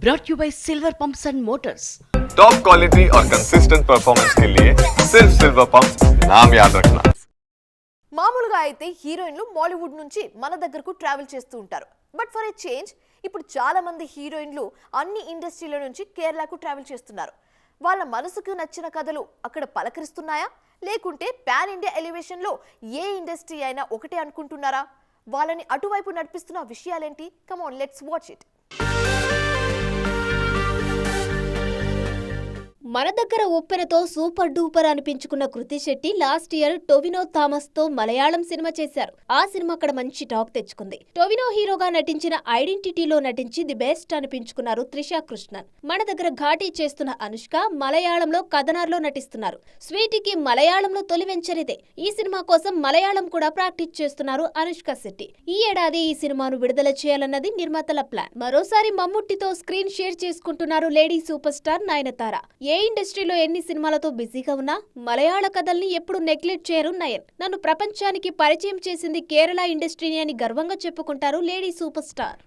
brought you by Silver Pumps and Motors. Top quality और consistent performance के लिए सिर्फ सिल्वर पंप नाम याद रखना మామూలుగా అయితే హీరోయిన్లు బాలీవుడ్ నుంచి మన దగ్గరకు ట్రావెల్ చేస్తూ ఉంటారు బట్ ఫర్ ఏ చేంజ్ ఇప్పుడు చాలా మంది హీరోయిన్లు అన్ని ఇండస్ట్రీల నుంచి కేరళకు ట్రావెల్ చేస్తున్నారు వాళ్ళ మనసుకు నచ్చిన కథలు అక్కడ పలకరిస్తున్నాయా లేకుంటే పాన్ ఇండియా ఎలివేషన్లో ఏ ఇండస్ట్రీ అయినా ఒకటే అనుకుంటున్నారా వాళ్ళని అటువైపు నడిపిస్తున్న విషయాలేంటి కమాన్ లెట్స్ వాచ్ ఇట్ మన దగ్గర ఒప్పెనతో సూపర్ డూపర్ అనిపించుకున్న కృతి శెట్టి లాస్ట్ ఇయర్ టొవినో థామస్తో మలయాళం సినిమా చేశారు. ఆ సినిమా అక్కడ మంచి టాక్ తెచ్చుకుంది. టొవినో హీరోగా నటించిన ఐడెంటిటీలో నటించి ది బెస్ట్ అనిపించుకున్నారు త్రిషా కృష్ణన్. మన దగ్గర ఘాటీ చేస్తున్న అనుష్క మలయాళంలో కథనార్లో నటిస్తున్నారు. స్వీటీకి మలయాళంలో తొలి వెంచరిదే. ఈ సినిమా కోసం మలయాళం కూడా ప్రాక్టీస్ చేస్తున్నారు అనుష్క శెట్టి. ఈ ఏడాది ఈ సినిమాను విడుదల చేయాలన్నది నిర్మాతల ప్లాన్. మరోసారి మమ్ముట్టితో స్క్రీన్ షేర్ చేసుకుంటున్నారు లేడీ సూపర్ స్టార్ నయనతార. ఏ ఇండస్ట్రీలో ఎన్ని సినిమాలతో బిజీగా ఉన్నా మలయాళ కథల్ని ఎప్పుడు నెగ్లెక్ట్ చేయరు నయన్. నన్ను ప్రపంచానికి పరిచయం చేసింది కేరళ ఇండస్ట్రీని అని గర్వంగా చెప్పుకుంటారు లేడీ సూపర్ స్టార్.